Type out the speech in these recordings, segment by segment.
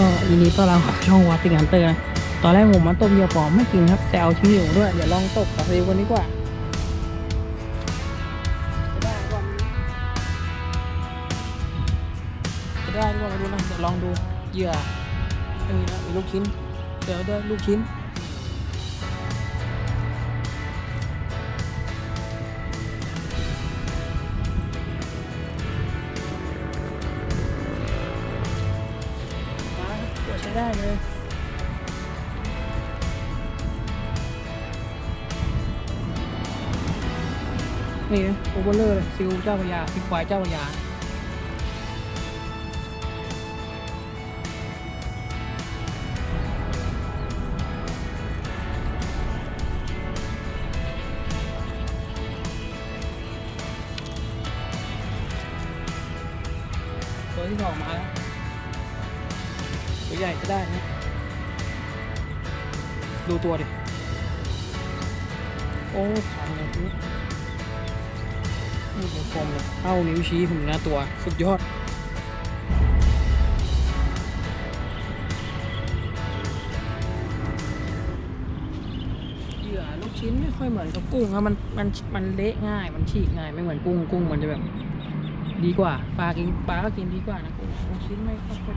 ก็ยินดีต้อนรับเข้าช่องวัดติงอันเตอร์นะตอนแรกผมมาต้มเยื่อปอมไม่กินครับ แต่เอาชิ้นเหนียวด้วย เดี๋ยวลองตกกับเร็วกันนี้กว่าจะได้ว่าจะได้วยมาดูนะ เดี๋ยวลองดูเหยื่อเออนะมีลูกชิ้น เดี๋ยวด้วยลูกชิ้น มาตัวใช้ได้เลยนี่นะโอเวอร์เลอร์เลยซิลเจ้าพยาพิควายเจ้าพยาตัวที่สองมาแล้ว ตัวใหญ่ก็ได้นะดูตัวดิ โอ้ขาเลยนี่นี่เป็นฟอมเลยเท่านิ้วชี้ผมนะตัว สุดยอดเหลือลูกชิ้นไม่ค่อยเหมือนกับกุ้งครับมันมันมันเละง่าย มันฉีกง่ายไม่เหมือนกุ้งกุ้งมันจะแบบ ดีกว่าปลากินปลาก็กินดีกว่านะกุ้งชิ้นไม่ค่อย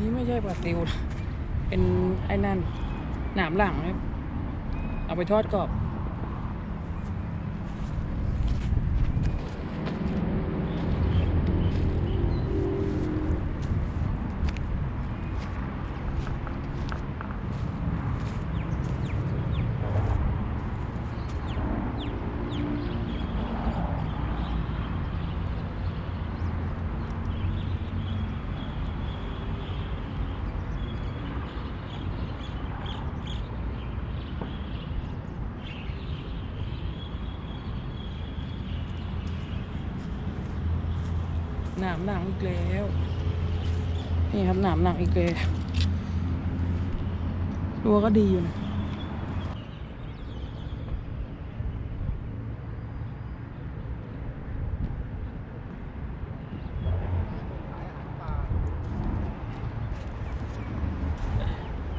นี้ไม่ใช่ปลาซิว เป็นไอ้นั่นหนามหลังครับ เอาไปทอดกรอบ นามหนังอีกแล้ว นี่ครับหนามหนังอีกแล้วตัวก็ดีอยู่นะ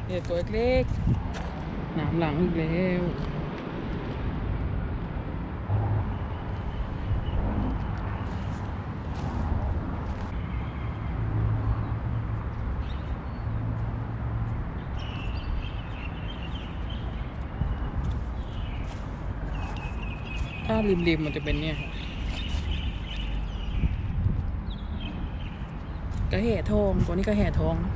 เนี่ยตัวเล็กหนามหลังอีกแล้ว ถ้าริมๆมันจะเป็นเนี่ยกระแห่ทองตัวนี้กระแห่ทองนะ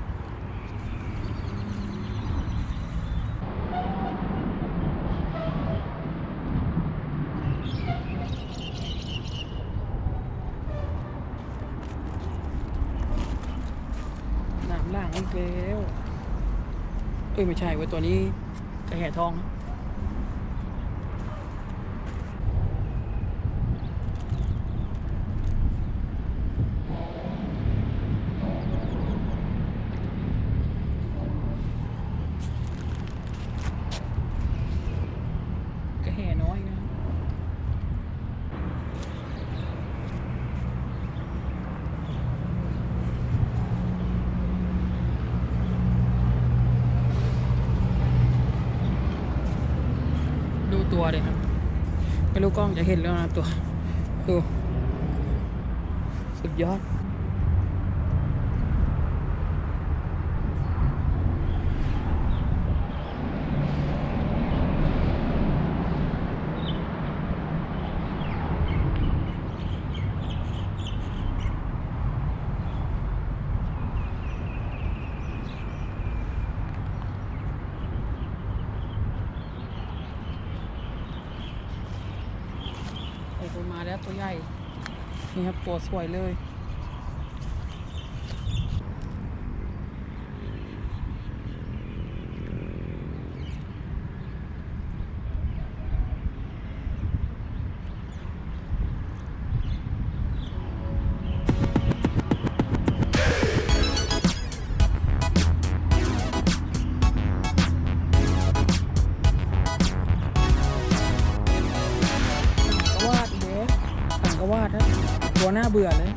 หนามล่างอีกแล้ว เอ้ย ไม่ใช่ว้ยตัวนี้กระแห่ทองนะ ตัวเลยครับ ไม่รู้กล้องจะเห็นแล้วนะตัว ดู สุดยอด ตัวมาแล้วตัวใหญ่ นี่ครับตัวสวยเลย วาดนะตัวหน้าเบื่อเลย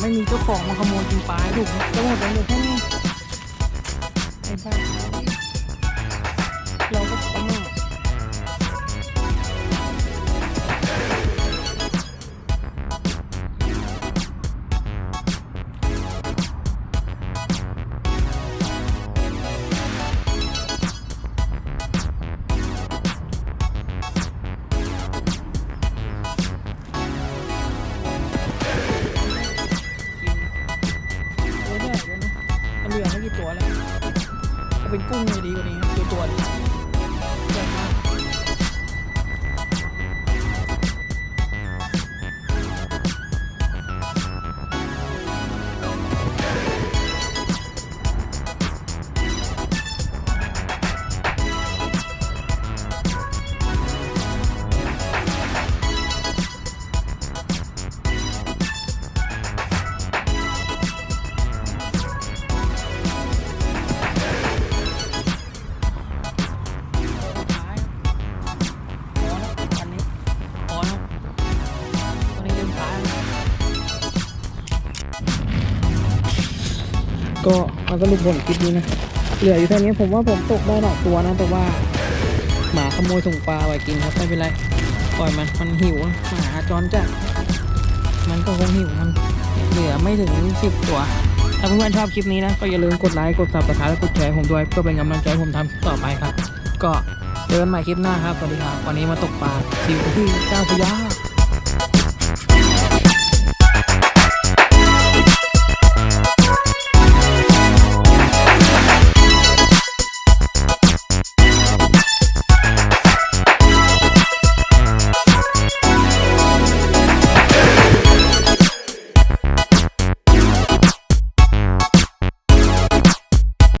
ไม่มีเจ้าของมาขโมยกินปลาถูกจะหมดไปเลยแค่นี้ไอ้บ้า เป็นกุ้งจะดีกว่านี้ตัวตัวๆ ก็มาสรุปผลคลิปนี้นะ เหลืออยู่แค่นี้ผมว่าผมตกได้หลายตัวนะแต่ว่า หมาขโมยถุงปลาไปกินครับไม่เป็นไร ปล่อยมันมันหิวหมาจรจัดมันก็คงหิวมันเหลือไม่ถึงสิบตัว ถ้าเพื่อนๆชอบคลิปนี้นะ ก็อย่าลืมกดไลค์กด subscribe และกดแชร์ผมด้วยเพื่อเป็นกำลังใจผมทำต่อไปครับ ก็เจอกันใหม่คลิปหน้าครับสวัสดีครับวันนี้มาตกปลาซิวที่เจ้าพยา